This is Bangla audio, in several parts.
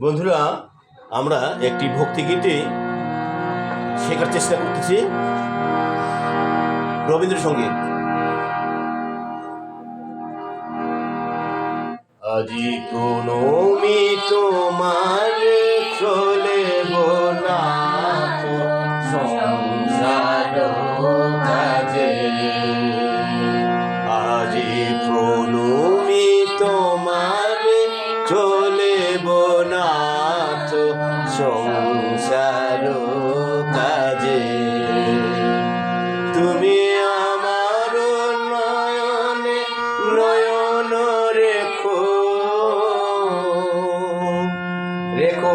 বন্ধুরা আমরা একটি ভক্তিগীতে শেখার চেষ্টা করতেছি। রবীন্দ্রসঙ্গীত। আজি প্রণমি সংসার কাজে। তুমি আমার নয়নে নয়ন রেখো। রেখো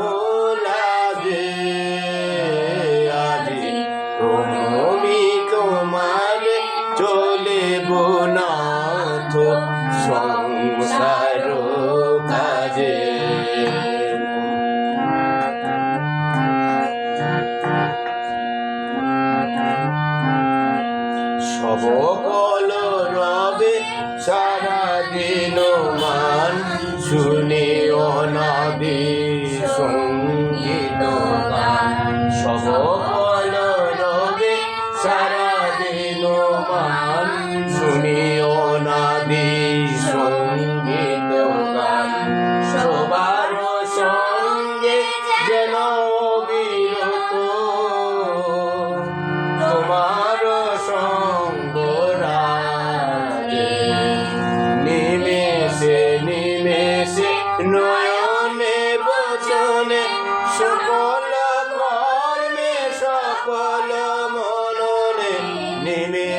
সবকল রবে সারা দিন মান শুনে অনাদি সংগীত গান। সবকল রবে সারা দিন মান শুনে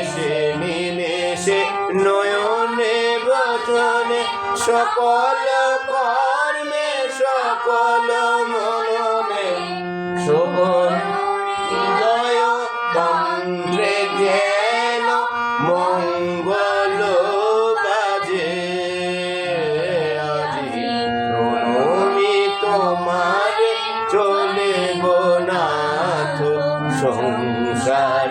নিমেষে নিমেষে নয়নে বচনে সকল কর্মে সকল মননে সকল মঙ্গল বাজে সংসার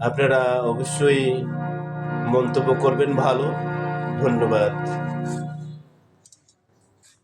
আপনারা অবশ্যই মন্তব্য করবেন ভালো। ধন্যবাদ।